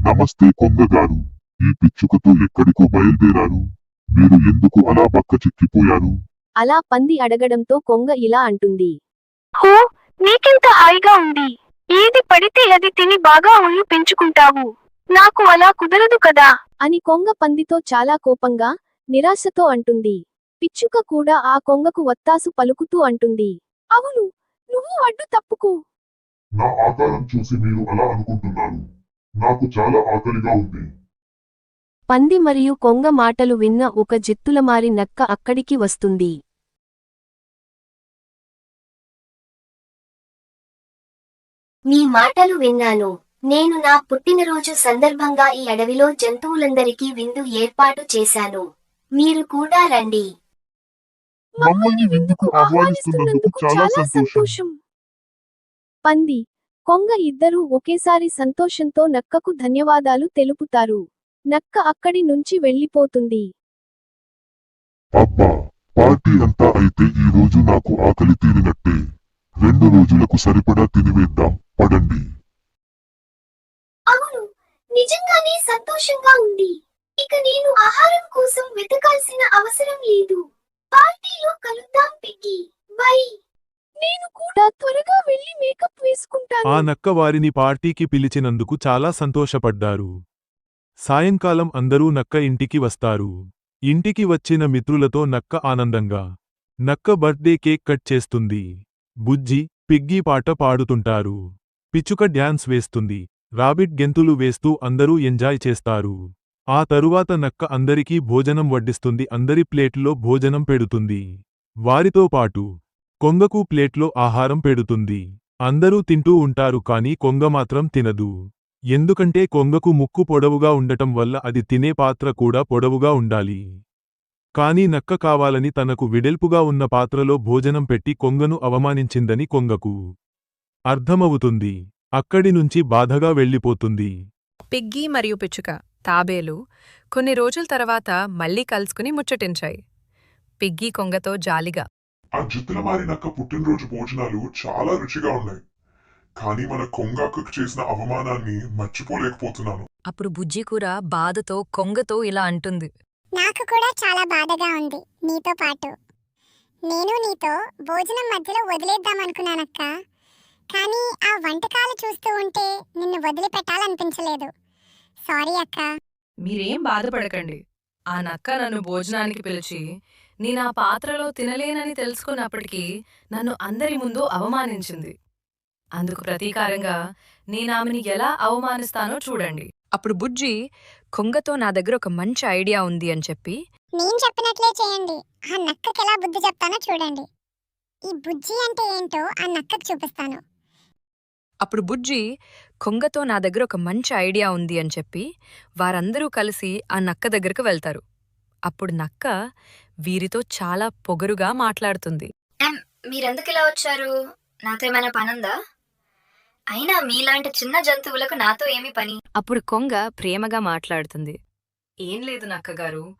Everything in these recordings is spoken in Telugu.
నమస్తే కొంగగారు ఈ పిచ్చుకతో ఎక్కడికో బయలుదేరారు మీరు ఎందుకు అలా బక్క చిక్కిపోయారు? అలా పంది అడగడంతో కొంగ ఇలా అంటుంది. హో నీకెంత హాయిగా ఉంది. ఏది పడితే అది తిని బాగా ఒళ్ళు పెంచుకుంటావు. నాకు అలా కుదరదు కదా. అని కొంగ పందితో చాలా కోపంగా నిరాశతో అంటుంది. పిచ్చుక కూడా ఆ కొంగకు వత్తాసు పలుకుతూ అంటుంది. అవును నువ్వు అడ్డు తప్పుకో. నా ఆకారం చూసి మీరు అలా అనుకుంటున్నారు. నాకు చాలా ఆకలిగా ఉంది. పంది మరియు కొంగ మాటలు విన్న ఒక జిత్తులమారి నక్క అక్కడికి వస్తుంది. మీ మాటలు విన్నాను. నేను నా పుట్టినరోజు సందర్భంగా ఈ అడవిలో జంతువులందరికీ విందు ఏర్పాటు చేశాను. మీరు కూడా రండి. మమ్మల్ని విందుకు ఆహ్వానిస్తున్నందుకు చాలా సంతోషం. పంది కొంగ ఇద్దరూ ఒకేసారి సంతోషంతో నక్కకు ధన్యవాదాలు తెలుపుతారు. నక్క అక్కడి నుంచి వెళ్ళిపోతుంది. అబ్బా పార్టీ అంతా అయితే ఈ రోజు నాకు ఆకలి తీరినట్టే. రెండు రోజులకు సరిపడా తినివేద్దాం పడండి. అవును నిజంగానే సంతోషంగా ఉంది. ఇక నేను ఆహారం కోసం వెతకాల్సిన అవసరం లేదు. పార్టీలో కలుద్దాం పిగ్గి బై. నేను కూడా త్వరగా వెళ్ళి మేకప్ వేసుకుంటాను. ఆ నక్క వారిని పార్టీకి పిలిచినందుకు చాలా సంతోషపడ్డారు. సాయంకాలం అందరూ నక్క ఇంటికి వస్తారు. ఇంటికి వచ్చిన మిత్రులతో నక్క ఆనందంగా నక్క బర్త్డే కేక్ కట్ చేస్తుంది. బుజ్జి పిగ్గీ పాట పాడుతుంటారు. పిచ్చుక డ్యాన్స్ వేస్తుంది. రాబిట్ గెంతులు వేస్తూ అందరూ ఎంజాయ్ చేస్తారు. ఆ తరువాత నక్క అందరికీ భోజనం వడ్డిస్తుంది అందరి ప్లేట్లో భోజనం పెడుతుంది. వారితో పాటు కొంగకు ప్లేట్లో ఆహారం పెడుతుంది. అందరూ తింటూ ఉంటారు కాని కొంగ మాత్రం తినదు. ఎందుకంటే కొంగకు ముక్కు పొడవుగా ఉండటం వల్ల అది తినే పాత్ర కూడా పొడవుగా ఉండాలి. కాని నక్క కావాలని తనకు విడెల్పుగా ఉన్న పాత్రలో భోజనం పెట్టి కొంగను అవమానించిందని కొంగకు అర్థమవుతుంది. అక్కడి నుంచి బాధగా వెళ్ళిపోతుంది. పిగ్గీ మరియు పిచ్చుక. తాబేలు కొన్ని రోజుల తర్వాత మళ్ళీ కలుసుకుని ముచ్చటించాయి. పిగ్గీ కొంగతో జాలిగా. ఆ జిత్తుల మారి నక్క పుట్టినరోజు భోజనాలు చాలా రుచిగా ఉన్నాయి. కానీ మన కొంగకు చేసిన అవమానాన్ని మర్చిపోలేకపోతున్నాను. అప్పుడు బుజ్జి కూర బాధతో కొంగతో ఇలా అంటుంది. నాకు కూడా చాలా బాధగా ఉంది నీతో పాటు. నేను నీతో భోజనం మధ్యలో వదిలేద్దాం అనుకున్నానక్క. కానీ ఆ వంటకాలు చూస్తూ ఉంటే నిన్ను వదిలిపెట్టాలనిపించలేదు. సారీ అక్క. మీరేం బాధపడకండి. ఆ నక్క నన్ను భోజనానికి పిలిచి నేనా పాత్రలో తినలేనని తెలుసుకున్నప్పటికీ నన్ను అందరి ముందు అవమానించింది. అందుకు ప్రతీకారంగా నేనామెని ఎలా అవమానిస్తానో చూడండి. అప్పుడు బుజ్జి కొంగతో నా దగ్గర ఒక మంచి ఐడియా ఉంది అని చెప్పి నేను చెప్పినట్లే చేయండి. ఆ నక్కకి ఎలా బుద్ధి చెప్తానో చూడండి. ఈ బుజ్జి అంటే ఏంటో ఆ నక్కకు చూపిస్తాను. అప్పుడు బుజ్జి కొంగతో నా దగ్గర ఒక మంచి ఐడియా ఉంది అని చెప్పి వారందరూ కలిసి ఆ నక్క దగ్గరకు వెళ్తారు. అప్పుడు నక్క వీరితో చాలా పొగరుగా మాట్లాడుతుంది. మీరెందుకు ఇలా వచ్చారు? నాతో ఏమైనా పనుందా? అయినా మీలాంటి చిన్న జంతువులకు నాతో ఏమి పని? అప్పుడు కొంగ ప్రేమగా మాట్లాడుతుంది. ఏం లేదు నక్కగారు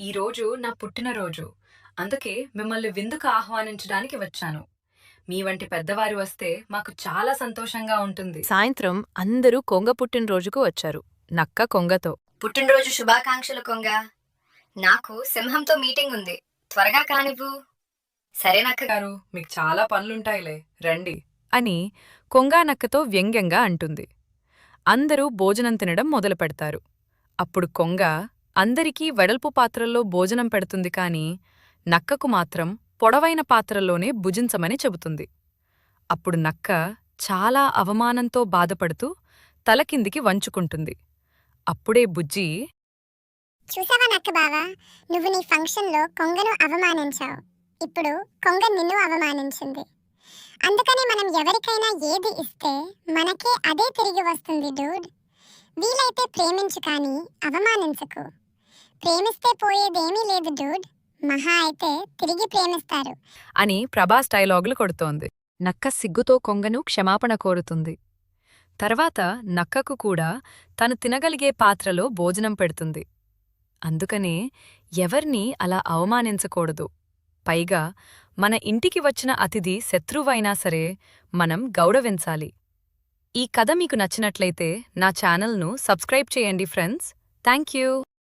ఈరోజు నా పుట్టినరోజు. అందుకే మిమ్మల్ని విందుకు ఆహ్వానించడానికి వచ్చాను. మీ వంటి పెద్దవారు వస్తే మాకు చాలా సంతోషంగా ఉంటుంది. సాయంత్రం అందరూ కొంగ పుట్టినరోజుకు వచ్చారు. నక్క కొంగతో. పుట్టినరోజు శుభాకాంక్షలు కొంగ. నాకు సింహంతో మీటింగ్ ఉంది. త్వరగా కానివ్వు. సరే నక్క. గారు మీకు చాలా పనులుంటాయిలే. రండి. అని కొంగా నక్కతో వ్యంగ్యంగా అంటుంది. అందరూ భోజనం తినడం మొదలు పెడతారు. అప్పుడు కొంగ అందరికీ వెడల్పు పాత్రల్లో భోజనం పెడుతుంది కాని నక్కకు మాత్రం పొడవైన పాత్రలోనే భుజించమని చెబుతుంది. అప్పుడు నక్క చాలా అవమానంతో బాధపడుతూ తలకిందికి వంచుకుంటుంది. అప్పుడే బుజ్జి చూసావా నక్క బావా? నువ్వు నీ ఫంక్షన్లో కొంగను అవమానించావు. ఇప్పుడు కొంగ నిన్ను అవమానించింది. అందుకని మనం ఎవరికైనా ఏది ఇస్తే మనకే అదే తిరిగి వస్తుంది డూడ్. వీలైతే ప్రేమించు కానీ అవమానించకు. ప్రేమిస్తే పోయేదేమీ లేదు డూడ్. మహా అయితే తిరిగి ప్రేమిస్తారు. అని ప్రభాస్ డైలాగులు కొడుతోంది. నక్క సిగ్గుతో కొంగను క్షమాపణ కోరుతుంది. తర్వాత నక్కకు కూడా తను తినగలిగే పాత్రలో భోజనం పెడుతుంది. అందుకనే ఎవర్నీ అలా అవమానించకూడదు. పైగా మన ఇంటికి వచ్చిన అతిథి శత్రువైనా సరే మనం గౌరవించాలి. ఈ కథ మీకు నచ్చినట్లయితే నా ఛానల్ను సబ్స్క్రైబ్ చేయండి ఫ్రెండ్స్. Thank you.